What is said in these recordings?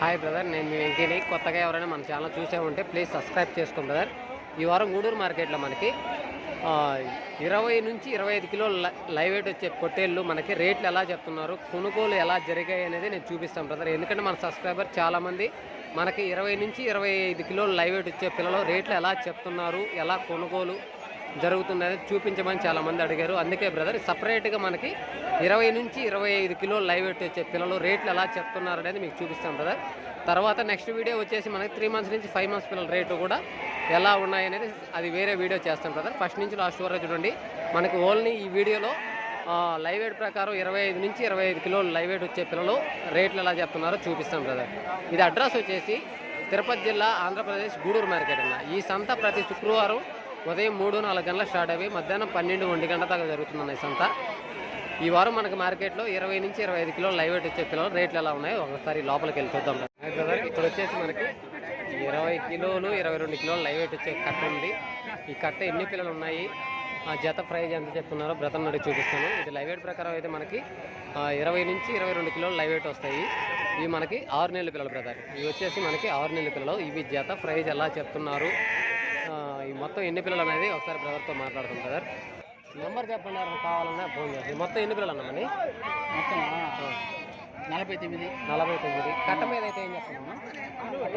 Hi brother నేను మీ వెంకీని. కొత్తగా ఎవరైనా మన ఛానల్ చూసే ఉంటే ప్లీజ్ సబ్స్క్రైబ్ చేసుకోండి బ్రదర్ ఈ వారం గూడూరు మార్కెట్లో మనకి ఇరవై నుంచి ఇరవై ఐదు కిలోల లై- లైవ్ వెయిట్ వచ్చే పొట్టేళ్ళు మనకి రేట్లు ఎలా చెప్తున్నారు కొనుగోలు ఎలా జరిగాయి అనేది నేను చూపిస్తాను బ్రదర్ ఎందుకంటే మన సబ్స్క్రైబర్ చాలామంది మనకి ఇరవై నుంచి ఇరవై ఐదు కిలో లైవ్ వెయిట్ వచ్చే పిల్లలు రేట్లు ఎలా చెప్తున్నారు ఎలా కొనుగోలు జరుగుతుందని చూపించమని చాలామంది అడిగారు. అందుకే బ్రదర్ సపరేట్గా మనకి ఇరవై నుంచి ఇరవై ఐదు కిలో లైవ్ వెయిట్ వచ్చే పిల్లలు రేట్లు ఎలా చెప్తున్నారు అనేది మీకు చూపిస్తాం బ్రదర్. తర్వాత నెక్స్ట్ వీడియో వచ్చేసి మనకి త్రీ మంత్స్ నుంచి ఫైవ్ మంత్స్ పిల్లల రేటు కూడా ఎలా ఉన్నాయనేది అది వేరే వీడియో చేస్తాం బ్రదర్. ఫస్ట్ నుంచి లాస్ట్ వరకు చూడండి. మనకి ఓన్లీ ఈ వీడియోలో లైవ్ వెయిట్ ప్రకారం ఇరవై ఐదు నుంచి ఇరవై ఐదు కిలోలు లైవ్ వెయిట్ వచ్చే పిల్లలు రేట్లు ఎలా చెప్తున్నారో చూపిస్తాం బ్రదర్. ఇది అడ్రస్ వచ్చేసి తిరుపతి జిల్లా ఆంధ్రప్రదేశ్ గూడూరు మార్కెట్ అన్న. ఈ సంత ప్రతి శుక్రవారం ఉదయం మూడు నాలుగు గంటల స్టార్ట్ అయ్యి మధ్యాహ్నం పన్నెండు ఒంటి గంట దాకా జరుగుతుందన్న ఈ సంత. ఈ వారం మనకి మార్కెట్లో ఇరవై నుంచి ఇరవై ఐదు కిలోలు లైవ్ వెయిట్ వచ్చే పిల్లలు రేట్లు ఎలా ఉన్నాయో ఒకసారి లోపలికి వెళ్ళి చూద్దాం. బ్రదర్ ఇక్కడ వచ్చేసి మనకి ఇరవై కిలోలు ఇరవై రెండు కిలోలు లైవ్ వెయిట్ వచ్చే కట్ట ఉంది. ఈ కట్ట ఎన్ని పిల్లలు ఉన్నాయి? ఆ జత ప్రైజ్ ఎంత చెప్తున్నారో బ్రతం నడి చూపిస్తాను. ఇది లైవ్ వెయిట్ ప్రకారం అయితే మనకి ఇరవై నుంచి ఇరవై రెండు కిలోలు లైవ్ వెయిట్ వస్తాయి. ఇవి మనకి ఆరు నెలల పిల్లలు బ్రదర్. ఇవి వచ్చేసి మనకి ఆరు నెలల పిల్లలు. ఇవి జత ప్రైజ్ ఎలా చెప్తున్నారు? మొత్తం ఎన్ని పిల్లలు అనేది ఒకసారి బ్రదర్తో మాట్లాడుతాం బ్రదర్. నెంబర్ చెప్పండి కావాలన్నా ఫోన్ చేసి మొత్తం ఎన్ని పిల్లలు అన్నామని మొత్తం నలభై తొమ్మిది. నలభై తొమ్మిది. కట్ట మీద అయితే ఏం చెప్తున్నామా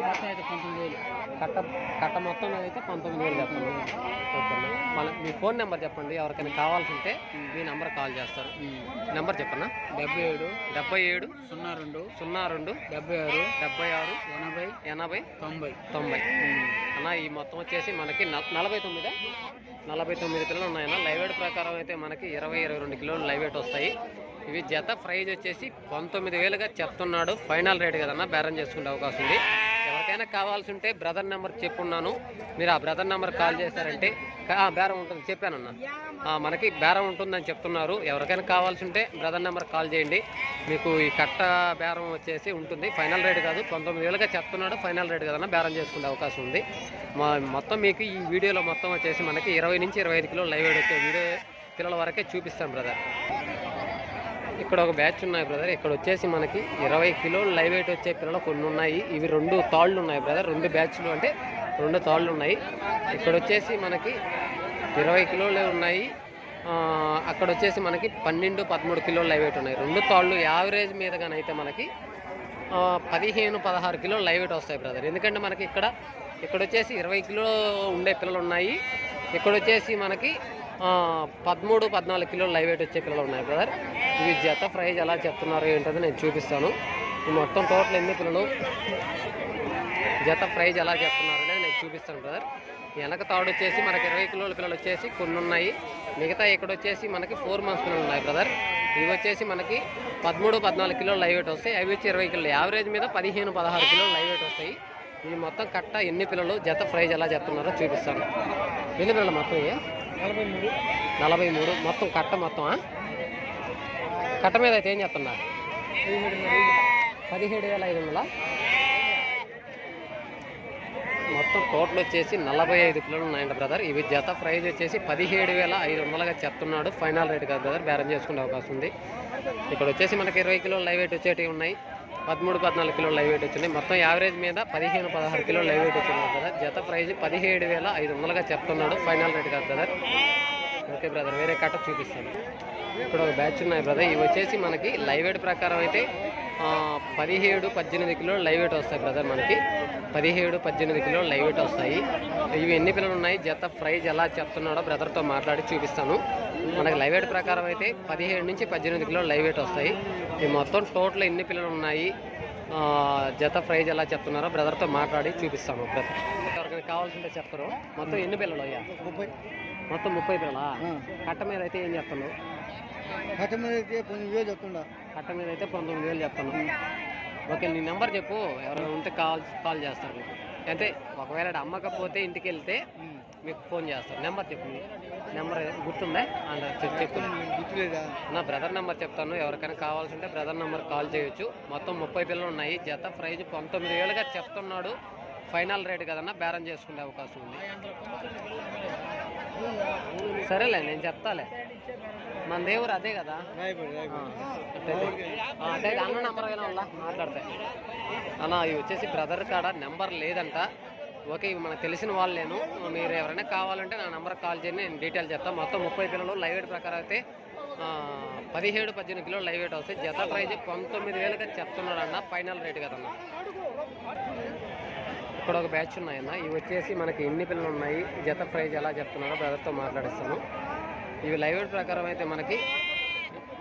మొత్తం అయితే పంతొమ్మిది వేలు. కట్ట కట్ట మొత్తం మీద అయితే పంతొమ్మిది వేలు. చెప్తాను ఓకేనా మళ్ళీ మీ ఫోన్ నెంబర్ చెప్పండి. ఎవరికైనా కావాల్సి ఉంటే మీ నెంబర్ కాల్ చేస్తారు. నెంబర్ చెప్పన్నా డెబ్బై ఏడు డెబ్బై ఏడు సున్నా రెండు సున్నా రెండు డెబ్బై ఆరు డెబ్బై ఆరు ఎనభై ఎనభై తొంభై. తొంభై. అన్న ఈ మొత్తం వచ్చేసి మనకి నల- నలభై తొమ్మిదా? నలభై తొమ్మిది పిల్లలు ఉన్నాయన్న. లైవ్ వెయిట్ ప్రకారం అయితే మనకి ఇరవై ఇరవై రెండు కిలోలు లైవ్ వెయిట్ వస్తాయి. ఇవి జత ప్రైజ్ వచ్చేసి పంతొమ్మిది వేలుగా చెప్తున్నాడు. ఫైనల్ రేట్ కదన్నా బేరం చేసుకునే అవకాశం ఉంది. ఎవరికైనా కావాల్సి ఉంటే బ్రదర్ నెంబర్ చెప్పున్నాను. మీరు ఆ బ్రదర్ నెంబర్ కాల్ చేశారంటే బేరం ఉంటుంది. చెప్పానన్న. మనకి బేరం ఉంటుందని చెప్తున్నారు. ఎవరికైనా కావాల్సి ఉంటే బ్రదర్ నెంబర్ కాల్ చేయండి. మీకు ఈ కట్ట బేరం వచ్చేసి ఉంటుంది. ఫైనల్ రేట్ కాదు పంతొమ్మిది వేలుగా చెప్తున్నాడు. ఫైనల్ రేట్ కదన్నా బేరం చేసుకునే అవకాశం ఉంది. మా మొత్తం మీకు ఈ వీడియోలో మొత్తం వచ్చేసి మనకి ఇరవై నుంచి ఇరవై ఐదు కిలో లైవ్ వచ్చే వీడియో పిల్లల వరకే చూపిస్తాను బ్రదర్. ఇక్కడ ఒక బ్యాచ్ ఉన్నాయి బ్రదర్ ఇక్కడ వచ్చేసి మనకి ఇరవై కిలోలు లైవ్ వెయిట్ వచ్చే పిల్లలు కొన్ని ఉన్నాయి. ఇవి రెండు తాళ్ళు ఉన్నాయి బ్రదర్ రెండు బ్యాచ్లు అంటే రెండు తాళ్ళు ఉన్నాయి. ఇక్కడ వచ్చేసి మనకి ఇరవై కిలోలు ఉన్నాయి. అక్కడ వచ్చేసి మనకి పన్నెండు పదమూడు కిలోలు లైవ్ వెయిట్ ఉన్నాయి. రెండు తాళ్ళు యావరేజ్ మీదగానైతే మనకి పదిహేను పదహారు కిలోలు లైవ్ వెయిట్ వస్తాయి బ్రదర్ ఎందుకంటే మనకి ఇక్కడ ఇక్కడ వచ్చేసి ఇరవై కిలో ఉండే పిల్లలు ఉన్నాయి. ఇక్కడ వచ్చేసి మనకి పదమూడు పద్నాలుగు కిలోలు లైవ్ వెయిట్ వచ్చే పిల్లలు ఉన్నాయి బ్రదర్ ఇవి జత ప్రైజ్ ఎలా చెప్తున్నారు ఏంటో నేను చూపిస్తాను. మొత్తం టోటల్ ఎన్ని పిల్లలు? జత ప్రైజ్ ఎలా చెప్తున్నారు అనేది నేను చూపిస్తాను బ్రదర్ వెనక తాడు వచ్చేసి మనకి ఇరవై కిలోల పిల్లలు వచ్చేసి కొన్ని ఉన్నాయి. మిగతా ఇక్కడ వచ్చేసి మనకి ఫోర్ మంత్స్ పిల్లలు ఉన్నాయి బ్రదర్ ఇవి వచ్చేసి మనకి పదమూడు పద్నాలుగు కిలోలు లైవ్ వెయిట్ వస్తాయి. అవి వచ్చి ఇరవై కిలోలు. యావరేజ్ మీద పదిహేను పదహారు కిలోలు లైవ్ వెయిట్ వస్తాయి. ఇవి మొత్తం కట్ట ఎన్ని పిల్లలు జత ప్రైజ్ ఎలా చెప్తున్నారో చూపిస్తాను. ఎన్ని పిల్లలు మొత్తం ఇవి? నలభై మూడు. నలభై మూడు. మొత్తం కట్ట మొత్తం కట్ట మీద అయితే ఏం చెప్తున్నా పదిహేడు వేల ఐదు వందల? మొత్తం టోటల్ వచ్చేసి నలభై ఐదు కిలోలు ఉన్నాయంట బ్రదర్. ఇవి జత ప్రైజ్ వచ్చేసి పదిహేడు వేల ఐదు వందలుగా చెప్తున్నాడు. ఫైనల్ రేట్ కాదు బ్రదర్. బేరం చేసుకునే అవకాశం ఉంది. ఇక్కడ వచ్చేసి మనకి ఇరవై కిలోలు లైవ్ వెయిట్ వచ్చేటివి ఉన్నాయి. పదమూడు పద్నాలుగు కిలోలు లైవ్ వెయిట్ వచ్చింది. మొత్తం యావరేజ్ మీద పదిహేను పదహారు కిలోలు లైవ్ వెయిట్ వచ్చింది బ్రదర్ జత ప్రైజ్ పదిహేడు వేల ఐదు వందలుగా చెప్తున్నాడు. ఫైనల్ రేట్ కాదు బ్రదర్ ఓకే బ్రదర్ వేరే కట్ట చూపిస్తాను. ఇక్కడ ఒక బ్యాచ్ ఉన్నాయి బ్రదర్ ఇవి వచ్చేసి మనకి లైవ్ వెయిట్ ప్రకారం అయితే పదిహేడు పద్దెనిమిది కిలోలు లైవ్ వెయిట్ వస్తాయి బ్రదర్ మనకి. పదిహేడు పద్దెనిమిది కిలోలు లైవ్ వెయిట్ వస్తాయి. ఇవి ఎన్ని పిల్లలు ఉన్నాయి? జత ప్రైజ్ ఎలా చెప్తున్నాడో బ్రదర్తో మాట్లాడి చూపిస్తాను. మనకి లైవ్ వెయిట్ ప్రకారం అయితే పదిహేడు నుంచి పద్దెనిమిది కిలోలు లైవ్ వెయిట్ వస్తాయి. ఇవి మొత్తం టోటల్ ఎన్ని పిల్లలు ఉన్నాయి? జత ప్రైజ్ ఎలా చెప్తున్నారో బ్రదర్తో మాట్లాడి చూపిస్తాను బ్రదర్ ఎవరికైనా కావాల్సింటే చెప్తారు. మొత్తం ఎన్ని పిల్లలు అయ్యా? ముప్పై. మొత్తం ముప్పై పిల్లలా? కట్ట మీద అయితే ఏం చెప్తున్నావు? కట్ట మీద అయితే పంతొమ్మిది వేలు చెప్తుండా. కట్ట మీద అయితే పంతొమ్మిది వేలు చెప్తాను ఓకే నీ నెంబర్ చెప్పు. ఎవరైనా ఉంటే కాల్ కాల్ చేస్తారు మీకు. అంటే ఒకవేళ అమ్మకపోతే ఇంటికి వెళ్తే మీకు ఫోన్ చేస్తారు. నెంబర్ చెప్పు నెంబర్ గుర్తుందా? గుర్తులేదా నా బ్రదర్ నెంబర్ చెప్తాను. ఎవరికైనా కావాల్సి ఉంటే బ్రదర్ నెంబర్ కాల్ చేయొచ్చు. మొత్తం ముప్పై పిల్లలు ఉన్నాయి. జత ప్రైజ్ పంతొమ్మిది వేలుగా చెప్తున్నాడు. ఫైనల్ రేట్ కదన్నా బేరం చేసుకునే అవకాశం ఉంది. సరేలే నేను చెప్తాలే. మన దేవుడు అదే కదా? అంటే అన్న నంబర్ అయినా వాళ్ళ మాట్లాడతాయి. అన్న ఇవి వచ్చేసి బ్రదర్ కాడ నెంబర్ లేదంట. ఓకే ఇవి మనకు తెలిసిన వాళ్ళేను మీరు ఎవరైనా కావాలంటే నా నెంబర్ కాల్ చేయండి నేను డీటెయిల్ చెప్తాను మొత్తం ముప్పై పిల్లలు లైవ్ వెయిట్ ప్రకారం అయితే పదిహేడు పద్దెనిమిది కిలోలు లైవ్ వెయిట్ వస్తాయి. జత ప్రైజ్ పంతొమ్మిది వేలుగా చెప్తున్నాడు అన్న ఫైనల్ రేట్ కదన్న ఇక్కడ ఒక బ్యాచ్ ఉన్నాయన్న. ఇవి వచ్చేసి మనకి ఎన్ని పిల్లలు ఉన్నాయి? జత ప్రైజ్ ఎలా చెప్తున్నారో బ్రదర్తో మాట్లాడిస్తాను. ఇవి లైవ్ వెయిట్ ప్రకారం అయితే మనకి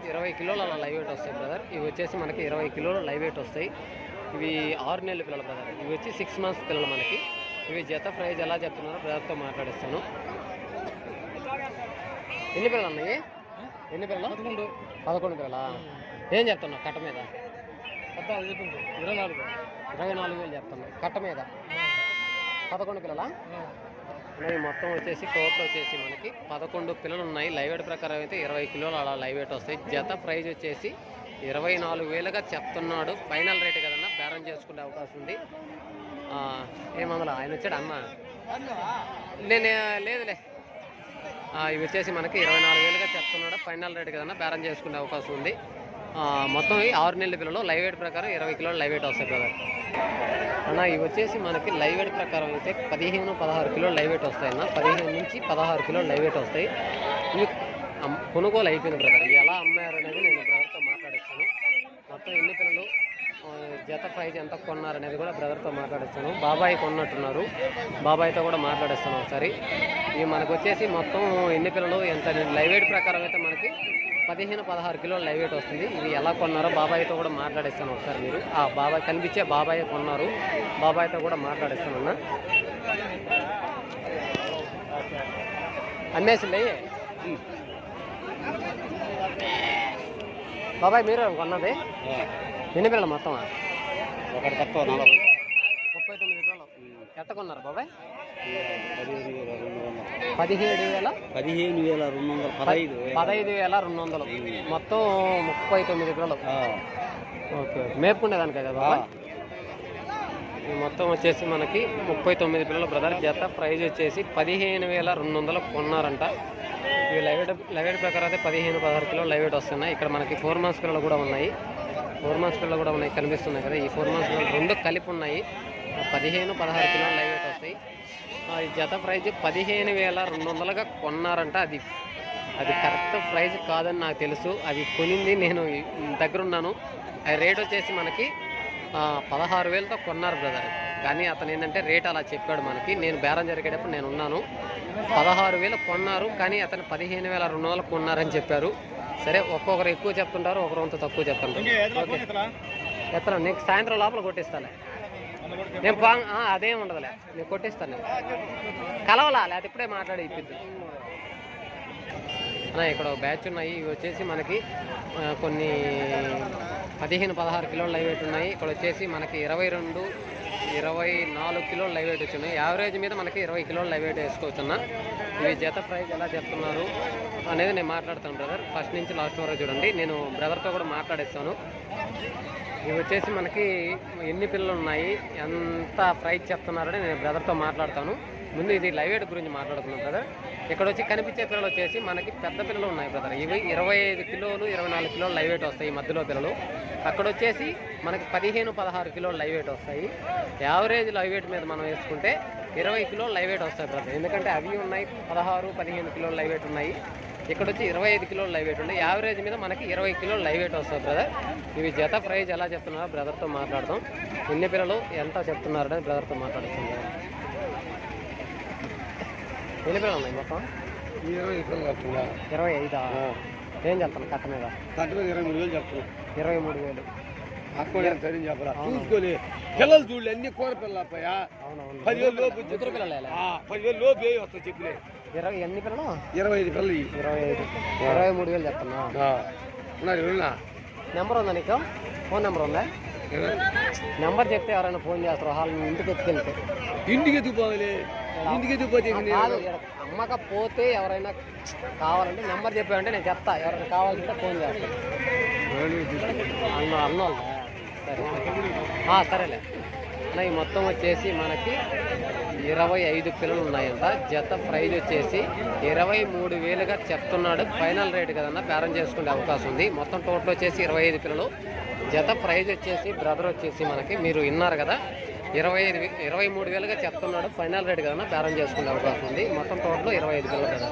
ఇరవై కిలోలు అలా లైవ్ వెయిట్ వస్తాయి బ్రదర్ ఇవి వచ్చేసి మనకి ఇరవై కిలోలు లైవ్ వెయిట్ వస్తాయి. ఇవి ఆరు నెలల పిల్లలు బ్రదర్ ఇవి వచ్చి సిక్స్ మంత్స్ పిల్లలు మనకి. ఇవి జత ప్రైజ్ ఎలా చెప్తున్నారో బ్రదర్తో మాట్లాడిస్తాను. ఎన్ని పిల్లలు ఉన్నాయి? ఎన్ని పిల్లలు? పదకొండు. పదకొండు పిల్లలా? ఏం చెప్తున్నావు కట్ట మీద? ఇరవై నాలుగు. ఇరవై నాలుగు వేలు చెప్తున్నావు కట్ట మీద. పదకొండు పిల్లలా? ఉన్నాయి మొత్తం వచ్చేసి టోటల్ వచ్చేసి మనకి పదకొండు పిల్లలు ఉన్నాయి. లైవ్ వెయిట్ ప్రకారం అయితే ఇరవై కిలోలు అలా లైవ్ వెయిట్ వస్తాయి. జత ప్రైజ్ వచ్చేసి ఇరవై నాలుగు వేలుగా చెప్తున్నాడు. ఫైనల్ రేట్ కదన్నా బేరం చేసుకునే అవకాశం ఉంది. ఆ, ఆయన వచ్చాడు? అన్న? నేను లేదులే. ఇవి వచ్చేసి మనకి ఇరవై నాలుగు వేలుగా చెప్తున్నాడు. ఫైనల్ రేట్ కదన్నా బేరం చేసుకునే అవకాశం ఉంది. మొత్తం ఈ ఆరు నెలల పిల్లలు లైవ్ వెయిట్ ప్రకారం ఇరవై కిలోలు లైవ్ వెయిట్ వస్తాయి బ్రదర్ అన్న ఇవి వచ్చేసి మనకి లైవ్ వెయిట్ ప్రకారం అయితే పదిహేను పదహారు కిలోలు లైవ్ వెయిట్ వస్తాయి అన్న. పదిహేను నుంచి పదహారు కిలోలు లైవ్ వెయిట్ వస్తాయి. ఇవి కొనుగోలు అయిపోయింది బ్రదర్ ఎలా అమ్మారు అనేది నేను బ్రదర్తో మాట్లాడిస్తాను. మొత్తం ఎన్ని పిల్లలు జత ప్రైజ్ ఎంత కొన్నారనేది కూడా బ్రదర్తో మాట్లాడిస్తాను. బాబాయ్ కొన్నట్టున్నారు. బాబాయ్తో కూడా మాట్లాడిస్తాను ఒకసారి. ఇవి మనకు వచ్చేసి మొత్తం ఎన్ని పిల్లలు ఎంత లైవ్ వెయిట్ ప్రకారం అయితే మనకి పదిహేను పదహారు కిలోలు లైవ్ వెయిట్ వస్తుంది. ఇవి ఎలా కొన్నారో బాబాయ్తో కూడా మాట్లాడిస్తాను ఒకసారి మీరు. ఆ బాబాయ్ కనిపించే బాబాయ్ కొన్నారు. బాబాయ్తో కూడా మాట్లాడిస్తాను అన్న. అమ్మేసిండే బాబాయ్ మీరు కొన్నది? ఎన్ని పిల్లలు మొత్తం ఒకటి తక్కువ ముప్పై తొమ్మిది పిల్లలు ఎట్ట కొన్నారు బాబాయ్? పదిహేడు వేల పదిహేను వేల రెండు వందలు పదహైదు. పదహైదు వేల రెండు వందలు. మొత్తం ముప్పై తొమ్మిది పిల్లలు ఆ, ఓకే మేపుకునేదానికే కదా మొత్తం వచ్చేసి మనకి ముప్పై తొమ్మిది పిల్లల బ్రదర్ జత ప్రైజ్ వచ్చేసి పదిహేను వేల రెండు వందలు కొన్నారంట. ఇవి లైవ్ లైవ్ ప్రకారం అయితే పదిహేను పదహారు కిలో లైవ్ వస్తున్నాయి. ఇక్కడ మనకి ఫోర్ మంత్స్ పిల్లలు కూడా ఉన్నాయి. ఫోర్ మంత్స్ పిల్లలు కూడా ఉన్నాయి కనిపిస్తున్నాయి కదా. ఈ ఫోర్ మంత్స్ పిల్లలు రెండు కలిపి ఉన్నాయి. పదిహేను పదహారు కిలోలు లైవ్ వస్తాయి. ఈ జత ప్రైజ్ పదిహేను వేల రెండు వందలుగా కొన్నారంట. అది అది కరెక్ట్ ప్రైస్ కాదని నాకు తెలుసు. అది కొనింది నేను దగ్గర ఉన్నాను ఆ రేట్ వచ్చేసి మనకి పదహారు వేలతో కొన్నారు బ్రదర్. కానీ అతను ఏంటంటే రేట్ అలా చెప్పాడు మనకి. నేను బేరం జరిగేటప్పుడు నేను ఉన్నాను. పదహారు వేలు కొన్నారు కానీ అతను పదిహేను వేల రెండు వందలు కొన్నారని చెప్పారు. సరే ఒక్కొక్కరు ఎక్కువ చెప్తుంటారు ఒకరు అంత తక్కువ చెప్తుంటారు. ఓకే. ఎత్తనా? నీకు సాయంత్రం లోపల కొట్టిస్తాలే. నేను పా అదేం ఉండదులే. నేను కొట్టిస్తాను నేను. కలవలా? లేకపోతే ఇప్పుడే మాట్లాడి ఇప్పిద్దు. ఇక్కడ ఒక బ్యాచ్ ఉన్నాయి. ఇవి వచ్చేసి మనకి కొన్ని పదిహేను పదహారు కిలోలు లైవ్ వెయిట్ ఉన్నాయి. ఇక్కడ వచ్చేసి మనకి ఇరవై రెండు ఇరవై నాలుగు కిలోలు లైవ్ వెయిట్ వచ్చినాయి యావరేజ్ మీద మనకి ఇరవై కిలోలు లైవ్ వెయిట్ వేసుకోవచ్చున్నా ఇవి జత ప్రైజ్ ఎలా చెప్తున్నారు? అనేది నేను మాట్లాడతాను బ్రదర్ ఫస్ట్ నుంచి లాస్ట్ వరకు చూడండి. నేను బ్రదర్తో కూడా మాట్లాడేస్తాను. ఇవి వచ్చేసి మనకి ఎన్ని పిల్లలు ఉన్నాయి ఎంత ప్రైస్ చెప్తున్నారని నేను బ్రదర్తో మాట్లాడతాను. ముందు ఇది లైవ్ ఎయిడ్ గురించి మాట్లాడుతున్నాను బ్రదర్ ఇక్కడ వచ్చి కనిపించే పిల్లలు వచ్చేసి మనకి పెద్ద పిల్లలు ఉన్నాయి బ్రదర్ ఇవి ఇరవై ఐదు కిలోలు ఇరవై నాలుగు కిలోలు లైవ్ ఎయిట్ వస్తాయి ఈ మధ్యలో పిల్లలు. అక్కడ వచ్చేసి మనకి పదిహేను పదహారు కిలోలు లైవ్ ఎయిట్ వస్తాయి. యావరేజ్ లైవ్ ఎయిట్ మీద మనం వేసుకుంటే ఇరవై కిలోలు లైవ్ ఎయిట్ వస్తాయి బ్రదర్ ఎందుకంటే అవి ఉన్నాయి పదహారు పదిహేను కిలోలు లైవ్ ఎయిట్ ఉన్నాయి. ఇక్కడ వచ్చి ఇరవై ఐదు కిలోలు లైవ్ వెయిట్ ఉన్నాయి యావరేజ్ మీద మనకి ఇరవై కిలోలు లైవ్ వెయిట్ వస్తుంది బ్రదర్. ఇవి జత ప్రైజ్ ఎలా చెప్తున్నారో బ్రదర్తో మాట్లాడదాం. ఎన్ని పిల్లలు ఎంత చెప్తున్నారని బ్రదర్తో మాట్లాడుతుంది ఎన్ని పిల్లలు ఉన్నాయి మొత్తం? ఇరవై ఐదా ఏం చెప్తాను కట్ట మీద? కట్ట మీద ఇరవై మూడు వేలు చెప్తున్నా. ఇరవై మూడు వేలు. అక్కడ చెప్పరా. పిల్లలు చూడలే అన్ని కూర పిల్లలు పదివేలు లోపు పిల్లలే పదివేలు లోపు ఏ వస్తాయి చెప్పలే. ఇరవై ఎన్ని పిల్లలు? ఇరవై ఐదు పిల్లలు. ఇరవై ఐదు. ఇరవై మూడు వేలు చెప్తున్నా. ఉన్నారు ఎవరన్నా? నెంబర్ ఉందా నీకు? ఫోన్ నెంబర్ ఉందా? నెంబర్ చెప్తే ఎవరైనా ఫోన్ చేస్తారు హాల్ ఇంటికి ఎత్తుకెళ్తే. ఇంటికి ఎత్తుకుపోవాలి ఇంటికి ఎత్తుకుపోతే కాదు ఈడ అమ్మకపోతే ఎవరైనా కావాలంటే నెంబర్ చెప్పామంటే నేను చెప్తా. ఎవరైనా కావాలంటే ఫోన్ చేస్తాను అన్న అన్నోళ్ళ సరే. సరేలే. అన్న ఈ మొత్తం వచ్చేసి మనకి ఇరవై ఐదు పిల్లలు ఉన్నాయంట. జత ప్రైజ్ వచ్చేసి ఇరవై మూడు వేలుగా చెప్తున్నాడు. ఫైనల్ రేట్ కదన్నా బేరం చేసుకునే అవకాశం ఉంది. మొత్తం టోటల్ వచ్చేసి ఇరవై ఐదు పిల్లలు. జత ప్రైజ్ వచ్చేసి బ్రదర్ వచ్చేసి మనకి మీరు విన్నారు కదా. ఇరవై ఐదు ఇరవై మూడు వేలుగా చెప్తున్నాడు. ఫైనల్ రేట్ కదన్నా బేరం చేసుకునే అవకాశం ఉంది. మొత్తం టోటల్ ఇరవై ఐదు పిల్లలు కదా.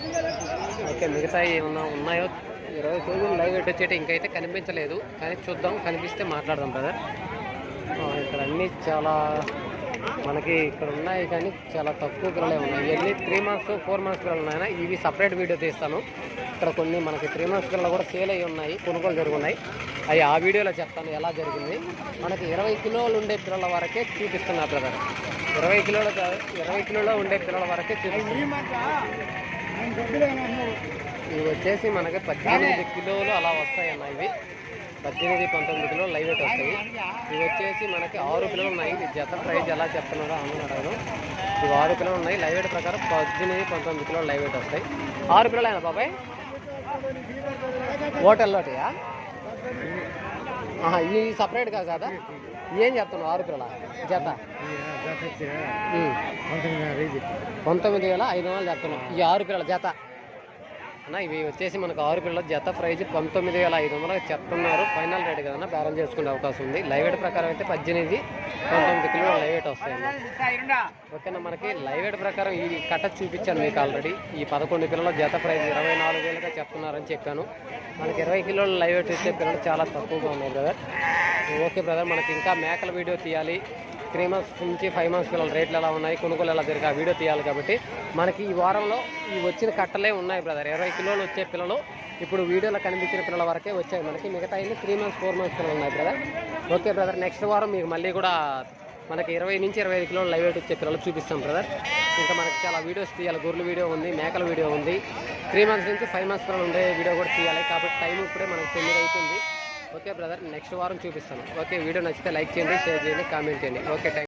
ఓకే మిగతా ఏమన్నా ఉన్నాయో? ఇరవై రోజులు లైవ్ వెయిట్ వచ్చేటి ఇంకైతే కనిపించలేదు. కానీ చూద్దాం కనిపిస్తే మాట్లాడదాం బ్రదర్ ఇక్కడ అన్నీ చాలా మనకి ఇక్కడ ఉన్నాయి కానీ చాలా తక్కువ పిల్లలే ఉన్నాయి. ఇవన్నీ త్రీ మంత్స్ ఫోర్ మంత్స్ పిల్లలు ఉన్నాయి ఇవి సపరేట్ వీడియో తీస్తాను. ఇక్కడ కొన్ని మనకి త్రీ మంత్స్ పిల్లలు కూడా సేల్ అయ్యి ఉన్నాయి కొనుగోలు జరుగున్నాయి. అవి ఆ వీడియోలో చెప్తాను ఎలా జరిగింది. మనకి ఇరవై కిలోలు ఉండే పిల్లల వరకే చూపిస్తున్నా బ్రదర్ ఇరవై కిలోల ఇరవై కిలోలో ఉండే పిల్లల వరకే చూపిస్తున్నా. ఇవి వచ్చేసి మనకి పద్దెనిమిది కిలోలు అలా వస్తాయన్న ఇవి. పద్దెనిమిది పంతొమ్మిది కిలోలు లైవ్ వెయిట్ వస్తాయి. ఇవి వచ్చేసి మనకి ఆరు కిలోలు ఉన్నాయి. జత ప్రైజ్ ఎలా చెప్తున్నారో అన్నాడు ఇవి ఆరు కిలోలు ఉన్నాయి. లైవ్ వెయిట్ ప్రకారం పద్దెనిమిది పంతొమ్మిది కిలోలు లైవ్ వెయిట్ వస్తాయి. ఆరు కిలోలు అయినా బాబాయ్? హోటల్లోటియా ఆహా, ఇవి సపరేట్గా కాదా? ఏం చెప్తున్నావు ఆరు కిలోల? జత. పంతొమ్మిది వేల ఐదు. వందలు చెప్తున్నాం ఈ ఆరు పిల్లల జత. అన్న ఇవి వచ్చేసి మనకు ఆరు పిల్లల జత ప్రైజ్ పంతొమ్మిది వేల ఐదు వందలు చెప్తున్నారు. ఫైనల్ రేట్ కదన్నా బేరం చేసుకునే అవకాశం ఉంది. లైవ్ వెయిట్ ప్రకారం అయితే పద్దెనిమిది పంతొమ్మిది కిలో లైవ్ వెయిట్ వస్తాయన్న ఓకేనా మనకి లైవ్ వెయిట్ ప్రకారం ఈ కట్ట చూపించాను మీకు ఆల్రెడీ. ఈ పదకొండు కిలోల జత ప్రైజ్ ఇరవై నాలుగు వేలుగా చెప్తున్నారని చెప్పాను. మనకి ఇరవై కిలోల లైవ్ వెయిట్ ఇచ్చే పిల్లలు చాలా తక్కువగా ఉన్నాయి బ్రదర్. ఓకే బ్రదర్ మనకి ఇంకా మేకల వీడియో తీయాలి. త్రీ మంత్స్ నుంచి ఫైవ్ మంత్స్ పిల్లల రేట్లు ఎలా ఉన్నాయి కొనుగోలు ఎలా జరిగా వీడియో తీయాలి కాబట్టి మనకి ఈ వారంలో ఈ వచ్చిన కట్టలే ఉన్నాయి బ్రదర్ ఇరవై కిలోలు వచ్చే పిల్లలు ఇప్పుడు వీడియోలో కనిపించిన పిల్లల వరకే వచ్చాయి మనకి. మిగతా త్రీ మంత్స్ ఫోర్ మంత్స్ పిల్లలు ఉన్నాయి బ్రదర్ ఓకే బ్రదర్ నెక్స్ట్ వారం మీకు మళ్ళీ కూడా మనకి ఇరవై నుంచి ఇరవై ఐదు కిలోలు లైవ్ వెయిట్ వచ్చే పిల్లలు చూపిస్తాం బ్రదర్ ఇంకా మనకి చాలా వీడియోస్ తీయాలి. గొర్రెల వీడియో ఉంది మేకల వీడియో ఉంది. త్రీ మంత్స్ నుంచి ఫైవ్ మంత్స్ పిల్లలు ఉండే వీడియో కూడా తీయాలి. కాబట్టి టైం ఇప్పుడే మనకి తొమ్మిది అవుతుంది ఓకే బ్రదర్. నెక్స్ట్ వారం చూపిస్తాను. ఓకే వీడియో నచ్చితే లైక్ చేయండి షేర్ చేయండి కామెంట్ చేయండి. Okay thank